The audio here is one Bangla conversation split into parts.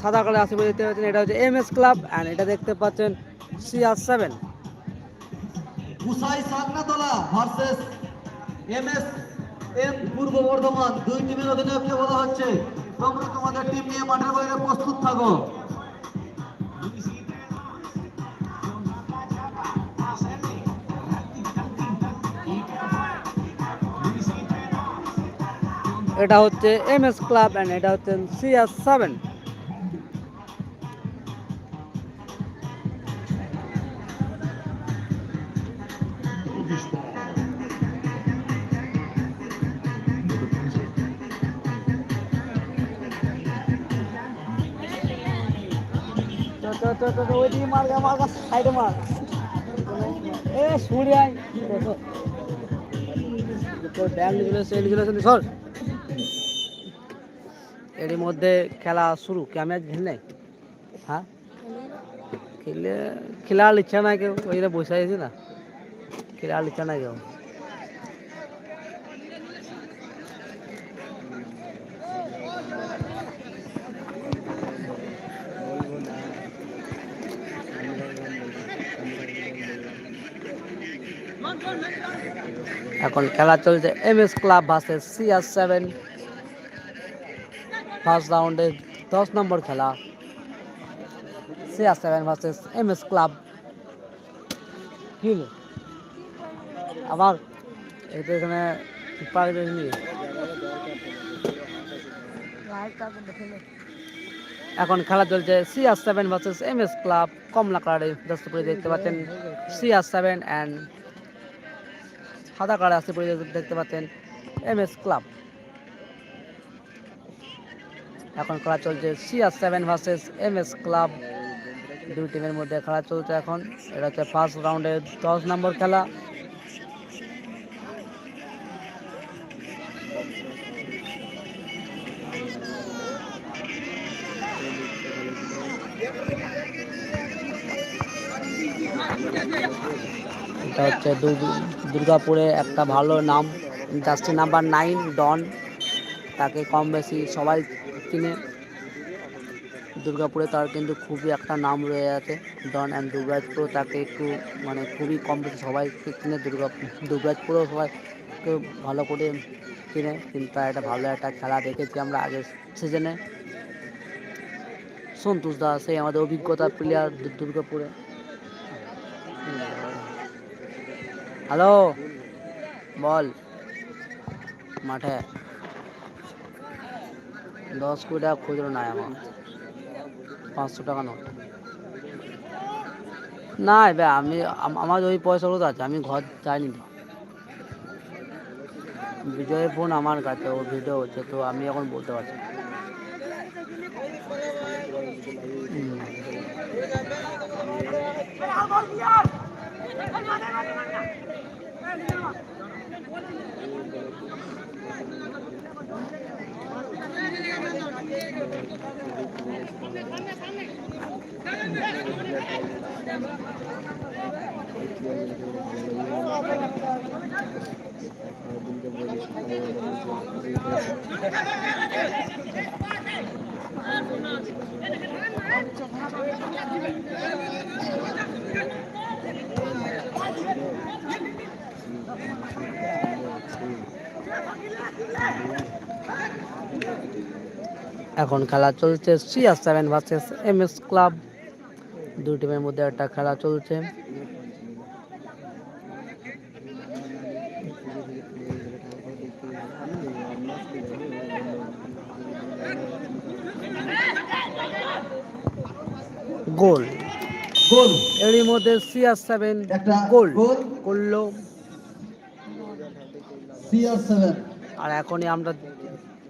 সাদা কালার আছে বলে দেখতে পাচ্ছেন এটা হচ্ছে এম এস ক্লাব অ্যান্ড এটা দেখতে পাচ্ছেন CR seven Kusai Sagnatala versus MS M Purba Bardhaman দুই টিমের অধিনায়ককে বলা হচ্ছে। তোমরা তোমাদের টিম নিয়ে মাঠের বাইরে প্রস্তুত থাকো। এটা হচ্ছে এম এস ক্লাব অ্যান্ড এটা হচ্ছে সি সিআর সেভেন তো তো তো তো ওইদিকে মার গা মার এ সরে আয়। তোর ব্যাগ এসছে, সর। এরই মধ্যে খেলা শুরু। কি আমি আজ খেললে হ্যাঁ? খেলে খেলার ইচ্ছা নাই কেউ ওই জন্য বসে আছি না। খেলার ইচ্ছা নাই কেউ। এখন খেলা চলছে। M S club versus CR seven first রাউন্ডে দশ নম্বর খেলা। CR seven versus M S club হলো? আবার এখানে এখন খেলা চলছে CR seven versus M S club কমলা কালারে করে দেখতে পাচ্ছেন সিআর সেভেন অ্যান্ড সাদা কালার আছে দেখতে পাচ্ছেন, এম এস ক্লাব। এখন খেলা চলছে CR seven versus M S club দুই টিমের মধ্যে খেলা চলছে এখন, এটা হচ্ছে ফার্স্ট রাউন্ডে দশ নম্বর খেলা। হচ্ছে দুর্গাপুরে একটা ভালো নাম জার্সি নাম্বার নাইন, ডন। তাকে কম বেশি সবাই কিনে দুর্গাপুরে তার কিন্তু খুবই একটা নাম রয়ে আছে, ডন অ্যান্ড দুর্গাজপুর তাকে একটু মানে খুবই কম বেশি সবাই কিনে দুর্গা দুর্গাজপুরেও সবাই ভালো করে কিনে কিন্তু তার একটা ভালো একটা খেলা দেখেছি আমরা আগের সিজনে সন্তোষ দাস সেই আমাদের অভিজ্ঞতা প্লেয়ার দুর্গাপুরে। হ্যালো বল। মাঠে। দশ কোটি টাকা খুচরো নাই আমার। পাঁচশো টাকা নোট। না এবার আমি আমার ওই পয়সাগুলো তো আছে? আমি ঘর চাইনি তো। বিজয়ের ফোন আমার কাছে ও ভিডিও হচ্ছে তো আমি এখন বলতে পারছি না। হুম। এখন খেলা চলছে CR seven versus M S club দুই টিমের মধ্যে একটা খেলা চলছে। গোল। গোল। এরই মধ্যে সিআর সেভেন একটা গোল গোল। করল। সিআর সেভেন আর এখনই আমরা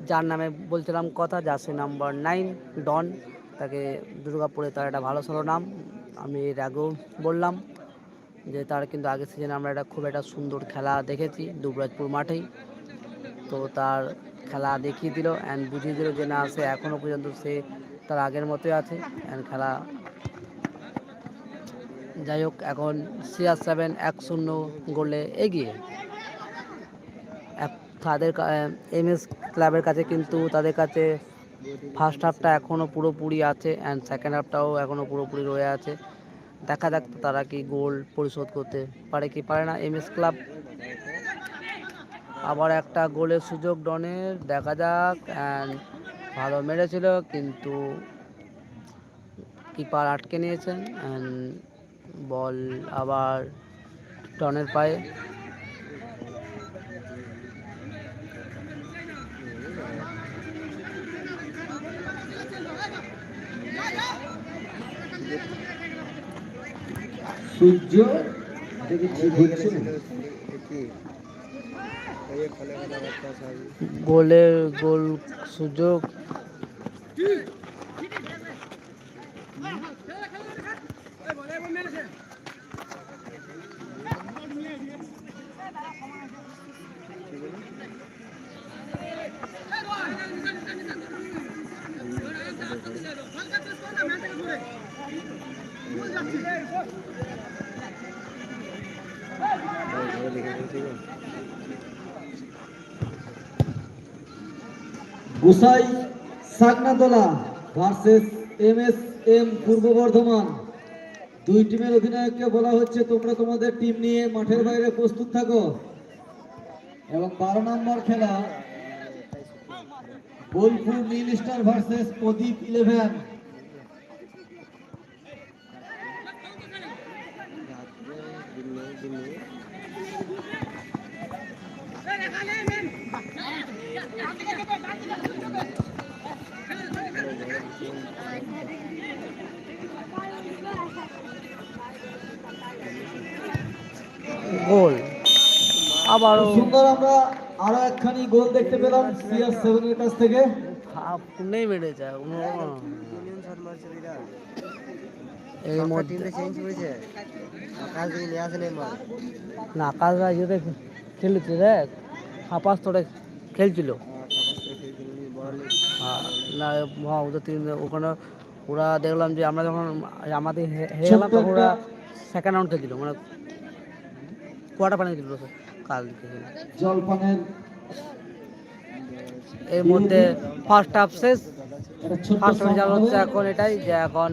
যার নামে বলছিলাম কথা, জার্সি নাম্বার নাইন, ডন। তাকে দুর্গাপুরে তার একটা ভালো সড়ো নাম। আমি এর আগেও বললাম যে তার কিন্তু আগের সিজনে আমরা একটা খুব একটা সুন্দর খেলা দেখেছি দুবরাজপুর মাঠেই। তো তার খেলা দেখিয়ে দিল অ্যান্ড বুঝিয়ে দিল যে না, সে এখনও পর্যন্ত সে তার আগের মতোই আছে। অ্যান্ড খেলা যাই হোক, এখন সিআর সেভেন এক শূন্য গোলে এগিয়ে। তাদের এম এস ক্লাবের কাছে কিন্তু তাদের কাছে ফার্স্ট হাফটা এখনও পুরোপুরি আছে অ্যান্ড সেকেন্ড হাফটাও এখনও পুরোপুরি রয়ে আছে। দেখা যাক তারা কি গোল পরিশোধ করতে পারে কি পারে না। এমএস ক্লাব আবার একটা গোলের সুযোগ ডনের, দেখা যাক অ্যান্ড ভালো মেরেছিল, কিন্তু কিপার আটকে নিয়েছেন অ্যান্ড বল আবার ডনের পায়ে। সূর্য। গোলের গোল সুযোগ Gosai Sagnatala versus M S M Purba Bardhaman. দুই টিমের অধিনায়ককে বলা হচ্ছে তোমরা তোমাদের টিম নিয়ে মাঠের বাইরে প্রস্তুত থাকো। এবং বারো নম্বর খেলা Bolpur Neel star versus Pradip eleven goal আবারও। সুন্দর আমরা আরও একখানি গোল দেখতে পেলাম সিআর সেভেনের কাছ থেকে। হাফ নেই মেরেছে কোনো- এর মধ্যে না আকাশরা ইয়েতে খেলেছে দেখ আপাস তোরে খেলছিল। হ্যাঁ, না হ্যাঁ ওদের তিন ওখানে ওরা দেখলাম যে আমরা যখন আমাদের হে- হেরে গেলাম তখন ওরা সেকেন্ড রাউন্ড খেলছিল মানে কোয়ার্টার ফাইনাল খেলছিল কাল খেলছিল। জলপানের এর মধ্যে ফার্স্ট হাফ শেষ। ফার্স্ট রেজাল্ট সাউন্ড হচ্ছে এখন এটাই যে এখন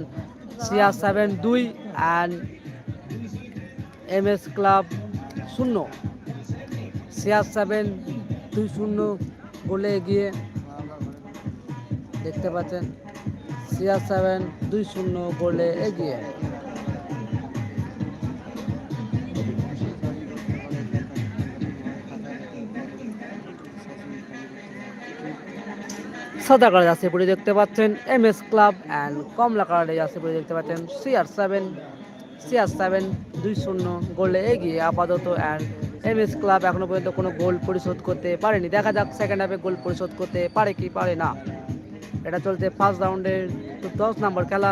সিআর সেভেন দুই অ্যান্ড এম এস ক্লাব শূন্য। সিআর সেভেন দুই শূন্য গোলে এগিয়ে দেখতে পাচ্ছেন। সিআর সেভেন দুই শূন্য গোলে এগিয়ে। সাদা কালার জার্সি পরে দেখতে পাচ্ছেন এম এস ক্লাব অ্যান্ড কমলা কালারের জার্সি পরে দেখতে পাচ্ছেন সিআর সেভেন সিআর সেভেন দুই শূন্য গোলে এগিয়ে আপাতত অ্যান্ড এম এস ক্লাব এখনও পর্যন্ত কোনো গোল পরিশোধ করতে পারেনি। দেখা যাক সেকেন্ড হাফে গোল পরিশোধ করতে পারে কি পারে না। এটা চলছে ফার্স্ট রাউন্ডের দশ নম্বর খেলা।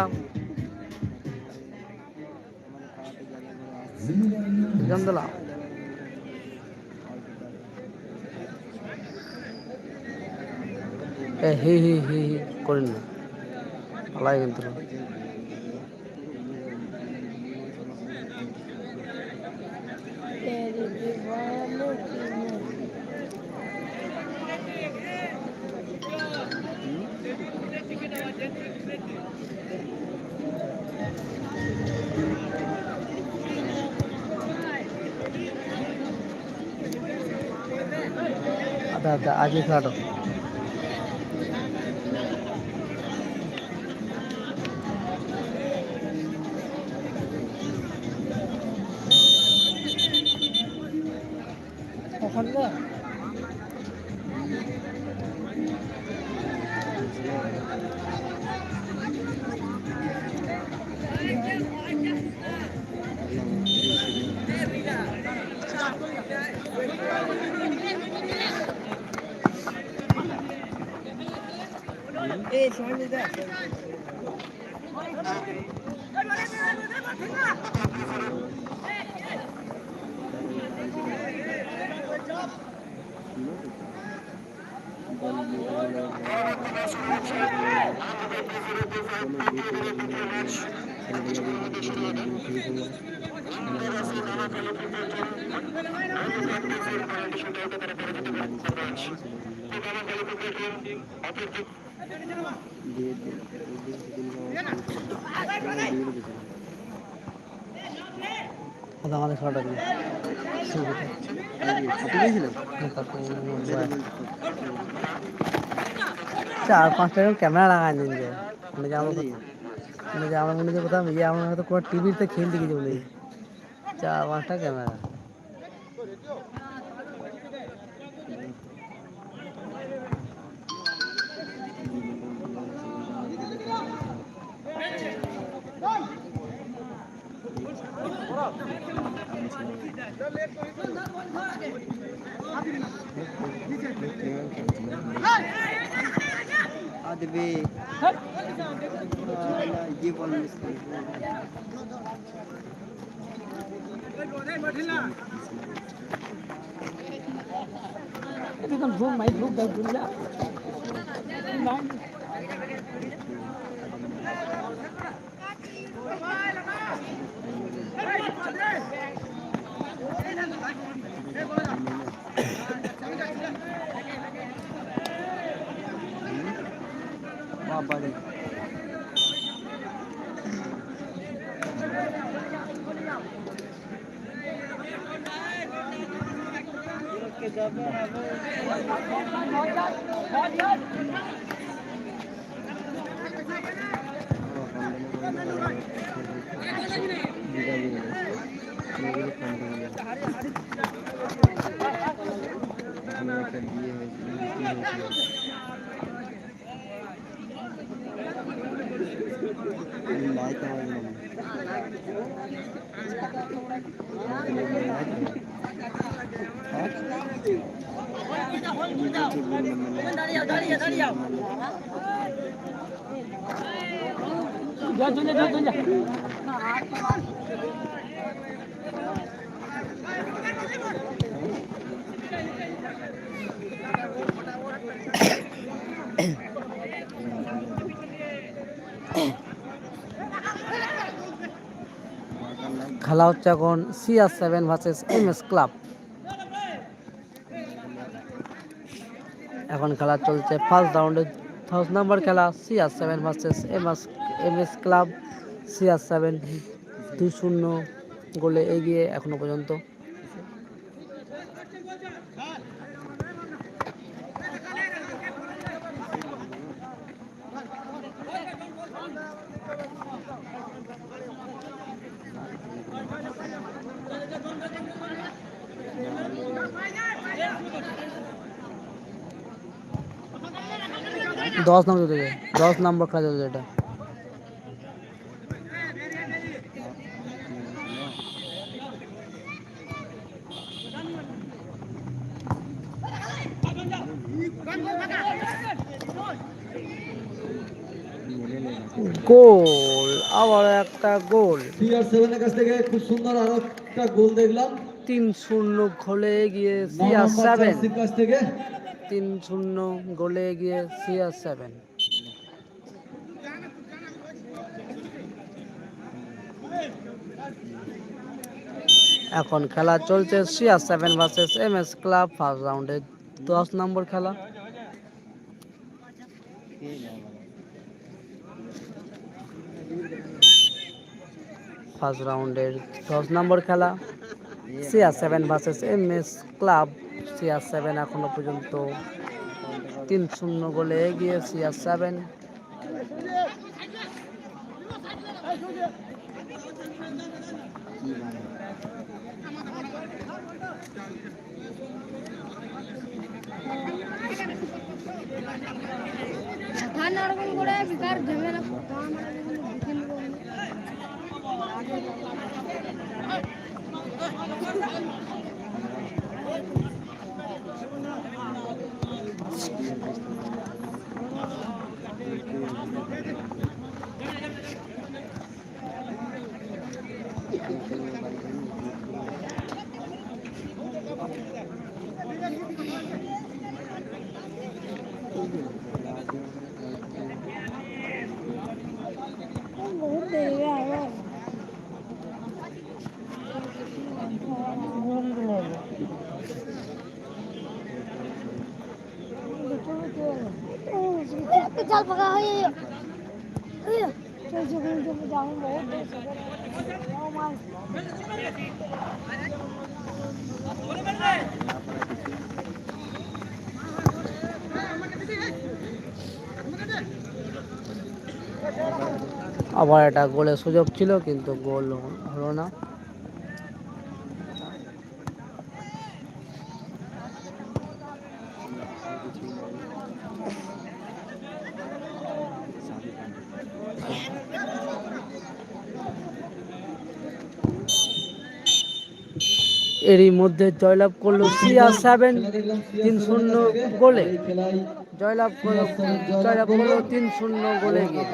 জন্দলা। এ হি হি হি হি করেন না। আলাই কিন্তু আচ্ছা আচ্ছা আজকে খেলাটা। Hayır şu an bizde. Thank you. চার পাঁচটা ক্যামেরা লাগাই দিন যে। মানে যে আমার যে আমার মনে যে কোথাও ইয়ে আমার হয়তো কোনো টিভিতে খেলতে গেছে বলে। চার পাঁচটা ক্যামেরা আদবে ये ball Cái con vuông máy vuông đầu vuông ra. Nói. Bye, buddy. Light আমার খেলা হচ্ছে এখন CR seven versus M S club এখন খেলা চলছে ফার্স্ট রাউন্ডে ফার্স্ট নাম্বার খেলা CR seven versus M S M S club CR seven দুই শূন্য গোলে এগিয়ে এখনও পর্যন্ত। দশ নম্বর থেকে দশ নম্বর খেলা চলছে এটা। গোল আবার একটা গোল। সিআর সেভেনের কাছ থেকে খুব সুন্দর আরও একটা গোল দেখলাম। তিন শূন্য গোলে গিয়ে সিআর সেভেন কাছ থেকে তিন শূন্য গোলে এগিয়ে সিআর সেভেন এখন খেলা চলছে CR seven versus M S club first রাউন্ডে দশ নম্বর খেলা। ফার্স্ট রাউন্ডের দশ নম্বর খেলা। CR seven versus M S club CR seven এখনও পর্যন্ত তিন শূন্য গোলে এগিয়ে সিআর সেভেন ধান দেখে নেব বহুত দেরি আবার জাল ফাঁকা হয়ে আবার এটা গোলের সুযোগ ছিল কিন্তু গোল হলো না। এরই মধ্যে জয়লাভ করল সিয়া সেভেন তিন শূন্য গোলে। জয়লাভ করল জয়লাভ করল তিন শূন্য গোলে গিয়ে।